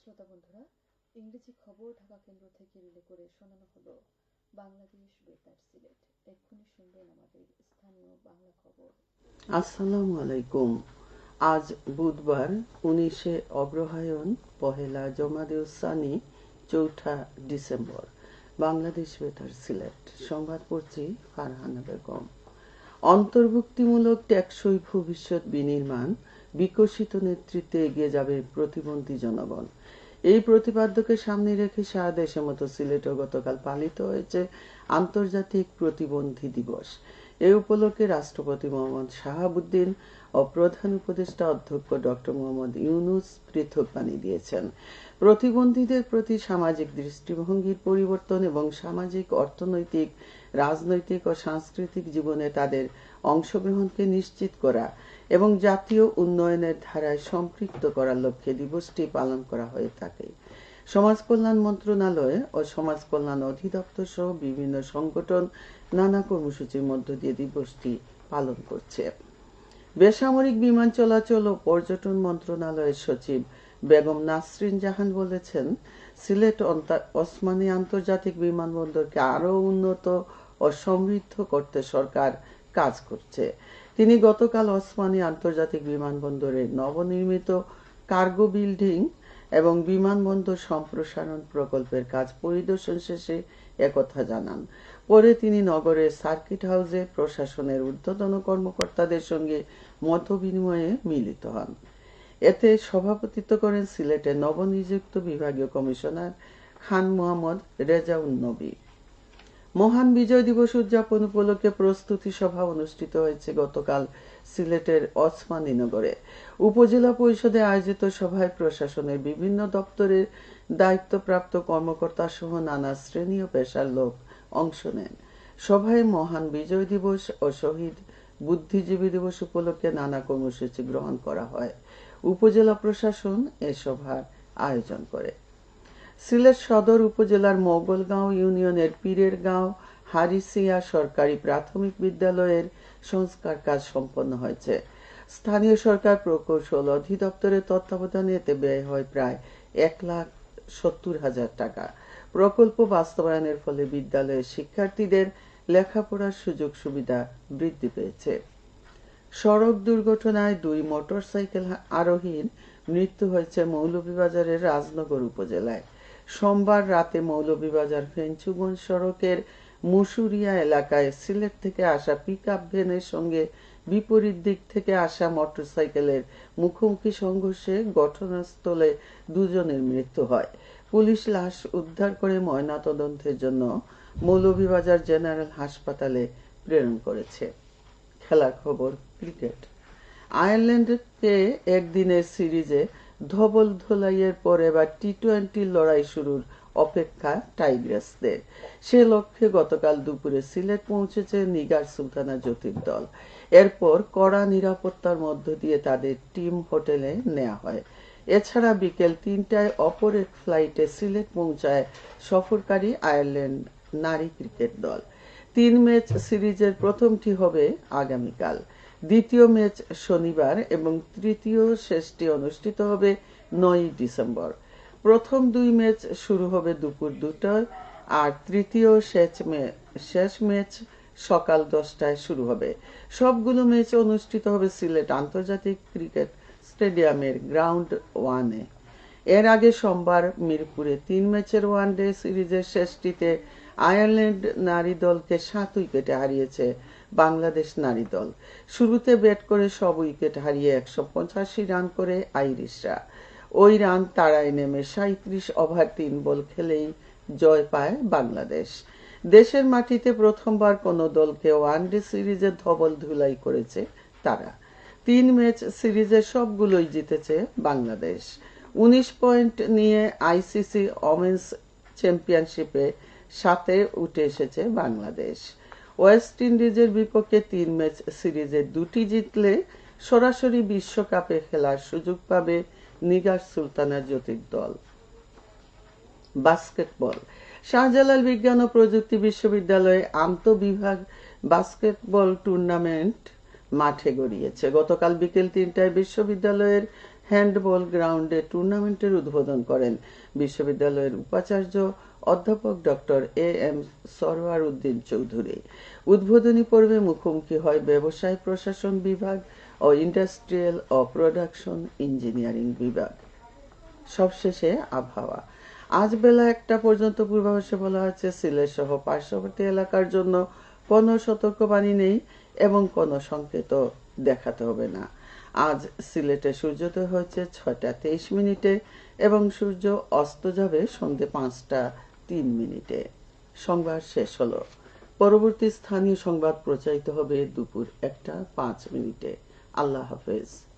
শ্রোতা বন্ধুরা, ইংরেজি খবর ঢাকা কেন্দ্র থেকে রিলে করে শোনানো হলো বাংলাদেশ বেতার সিলেট। এক্ষুনি শুনবেন আমাদের স্থানীয় বাংলা খবর। আসসালামু আলাইকুম। আজ বুধবার, উনিশে অগ্রহায়ণ, পহেলা জমাদেউসানি চৌঠা ডিসেম্বর, বাংলাদেশ বেতার সিলেট। সংবাদ পড়ছি ফারহানা বেগম। অন্তর্ভুক্তিমূলক টেকসই ভবিষ্যৎ বিনির্মাণ বিকশিত নেতৃত্বে এগিয়ে যাবে প্রতিবন্ধী জনগণ। এই প্রতিপাদ্যকে সামনে রেখে সারা দেশের মতো সিলেটও গতকাল পালিত হয়েছে আন্তর্জাতিক প্রতিবন্ধী দিবস। এ উপলক্ষে রাষ্ট্রপতি মোহাম্মদ শাহাবুদ্দিন ও প্রধান উপদেষ্টা অধ্যক্ষ ডক্টর মোহাম্মদ ইউনুস পৃথক বাণী দিয়েছেন। প্রতিবন্ধীদের প্রতি সামাজিক দৃষ্টিভঙ্গির পরিবর্তন এবং সামাজিক, অর্থনৈতিক, রাজনৈতিক ও সাংস্কৃতিক জীবনে তাদের অংশগ্রহণকে নিশ্চিত করা এবং জাতীয় উন্নয়নের ধারায় সম্পৃক্ত করার লক্ষ্যে দিবসটি পালন করা হয়ে থাকে। সমাজ কল্যাণ মন্ত্রণালয় ও সমাজ কল্যাণ অধিদপ্তর সহ বিভিন্ন সংগঠন নানা কর্মসূচির মধ্য দিয়ে দিবসটি পালন করছে। বেসামরিক বিমান চলাচল ও পর্যটন মন্ত্রণালয়ের সচিব বেগম নাসরিন জাহান বলেছেন, সিলেট ওসমানী আন্তর্জাতিক বিমানবন্দরকে আরও উন্নত ও সমৃদ্ধ করতে সরকার কাজ করছে। তিনি গতকাল ওসমানী আন্তর্জাতিক বিমানবন্দরে নবনির্মিত কার্গো বিল্ডিং এবং বিমানবন্দর সম্প্রসারণ প্রকল্পের কাজ পরিদর্শন শেষে একথা জানান। পরে তিনি নগরের সার্কিট হাউসে প্রশাসনের ঊর্ধ্বতন কর্মকর্তাদের সঙ্গে মত বিনিময়ে মিলিত হন। এতে সভাপতিত্ব করেন সিলেটের নবনিযুক্ত বিভাগীয় কমিশনার খান মোহাম্মদ রেজাউন নবী। মহান বিজয় দিবস উদযাপন উপলক্ষে প্রস্তুতি সভা অনুষ্ঠিত হয়েছে গতকাল সিলেটের ওসমানীনগরে উপজেলা পরিষদে আয়োজিত সভায় প্রশাসনের বিভিন্ন দপ্তরের দায়িত্বপ্রাপ্ত কর্মকর্তা সহ নানা শ্রেণি ও পেশার লোক অংশ নেন। সভায় মহান বিজয় দিবস ও শহীদ বুদ্ধিজীবী দিবস উপলক্ষে নানা কর্মসূচি গ্রহণ করা হয়। উপজেলা প্রশাসন এ সভার আয়োজন করে। সিলেট সদর উপজেলার মোগলগাঁও ইউনিয়নের পীরের গাঁও হারিসিয়া সরকারি প্রাথমিক বিদ্যালয়ের সংস্কার কাজ সম্পন্ন হয়েছে। স্থানীয় সরকার প্রকৌশল অধিদপ্তরের তত্ত্বাবধানে এতে ব্যয় হয় প্রায় এক লাখ সত্তর হাজার টাকা। প্রকল্প বাস্তবায়নের ফলে বিদ্যালয়ের শিক্ষার্থীদের লেখাপড়ার সুযোগ সুবিধা বৃদ্ধি পেয়েছে। সড়ক দুর্ঘটনায় দুই মোটরসাইকেল আরোহীর মৃত্যু হয়েছে মৌলভীবাজারের রাজনগর উপজেলায়। সোমবার রাতে মৌলভীবাজার ফেঞ্চুগঞ্জ সড়কের মুসুরিয়া এলাকায় সিলেট থেকে আসা পিক ভ্যানের সঙ্গে বিপরীত দিক থেকে আসা মোটরসাইকেলের মুখোমুখি সংঘর্ষে ঘটনাস্থলে দুজনের মৃত্যু হয়। পুলিশ লাশ উদ্ধার করে ময়নাতদন্তের জন্য মৌলভীবাজার জেনারেল হাসপাতালে প্রেরণ করেছে। খেলার খবর ক্রিকেট। আয়ারল্যান্ডকে একদিনের সিরিজে ধবল ধোলাইয়ের পর এবার টি টোয়েন্টি লড়াই শুরুর অপেক্ষা টাইগ্রাসদের। সে লক্ষ্যে গতকাল দুপুরে সিলেট পৌঁছেছে নিগার সুলতানা জ্যোতির দল। এরপর কড়া নিরাপত্তার মধ্য দিয়ে তাদের টিম হোটেলে নেওয়া হয়। এছাড়া বিকেল তিনটায় অপর এক ফ্লাইটে সিলেট পৌঁছায় সফরকারী আয়ারল্যান্ড নারী ক্রিকেট দল। তিন ম্যাচ সিরিজের প্রথমটি হবে আগামীকাল। দ্বিতীয় ম্যাচ শনিবার এবং তৃতীয় শেষটি অনুষ্ঠিত হবে নয় ডিসেম্বর। প্রথম দুই ম্যাচ শুরু হবে দুপুর দুটায় আর তৃতীয় শেষ শেষ ম্যাচ সকাল দশটায় শুরু হবে। সবগুলো ম্যাচ অনুষ্ঠিত হবে সিলেট আন্তর্জাতিক ক্রিকেট স্টেডিয়ামের গ্রাউন্ড ওয়ানে। এর আগে সোমবার মিরপুরে তিন ম্যাচের ওয়ানডে সিরিজের শেষটিতে আয়ারল্যান্ড নারী দলকে সাত উইকেটে হারিয়েছে বাংলাদেশ নারী দল। শুরুতে ব্যাট করে সব উইকেট হারিয়ে একশো পঁচাশি রান করে আইরিশরা। ওই রান তাড়ায় নেমে সাঁত্রিশ ওভার তিন বল খেলেই জয় পায় বাংলাদেশ। দেশের মাটিতে প্রথমবার কোনো দলকে ওয়ানডে সিরিজে ধবল ধুলাই করেছে তারা। তিন ম্যাচ সিরিজে সবগুলোই জিতেছে বাংলাদেশ। উনিশ পয়েন্ট নিয়ে আইসিসি ওমেন্স চ্যাম্পিয়নশিপে সাথে উঠে এসেছে বাংলাদেশ। ওয়েস্ট ইন্ডিজের বিপক্ষে তিন ম্যাচ সিরিজে দুটি জিতলে সরাসরি বিশ্বকাপে খেলার সুযোগ পাবে নিগার সুলতানা জ্যোতির দল। বাস্কেটবল। শাহজালাল বিজ্ঞান ও প্রযুক্তি বিশ্ববিদ্যালয়ে আন্তঃবিভাগ বাস্কেটবল টুর্নামেন্ট মাঠে গড়িয়েছে। গতকাল বিকেল তিনটায় বিশ্ববিদ্যালয়ের হ্যান্ডবল গ্রাউন্ডে টুর্নামেন্টের উদ্বোধন করেন বিশ্ববিদ্যালয়ের উপাচার্য অধ্যাপক doctor A M Sarwar Uddin Chowdhury. উদ্বোধনী পর্বে মুখোমুখি হয় ব্যবসায় প্রশাসন বিভাগ ও ইন্ডাস্ট্রিয়াল ও প্রোডাকশন ইঞ্জিনিয়ারিং বিভাগ। সবশেষে আবহাওয়া। আজ বেলা একটা পর্যন্ত পূর্বাভাসে বলা হয়েছে সিলেট সহ পার্শ্ববর্তী এলাকার জন্য কোনো সতর্কবাণী নেই এবং কোনো সংকেত দেখাতে হবে না। আজ সিলেটে সূর্যোদয় হয়েছে ছয়টা তেইশ মিনিটে এবং সূর্য অস্ত যাবে সন্ধে পাঁচটা তিন মিনিটে। সংবাদ শেষ হলো। পরবর্তী স্থানীয় সংবাদ প্রচারিত হবে দুপুর একটা পাঁচ মিনিটে। আল্লাহ হাফেজ।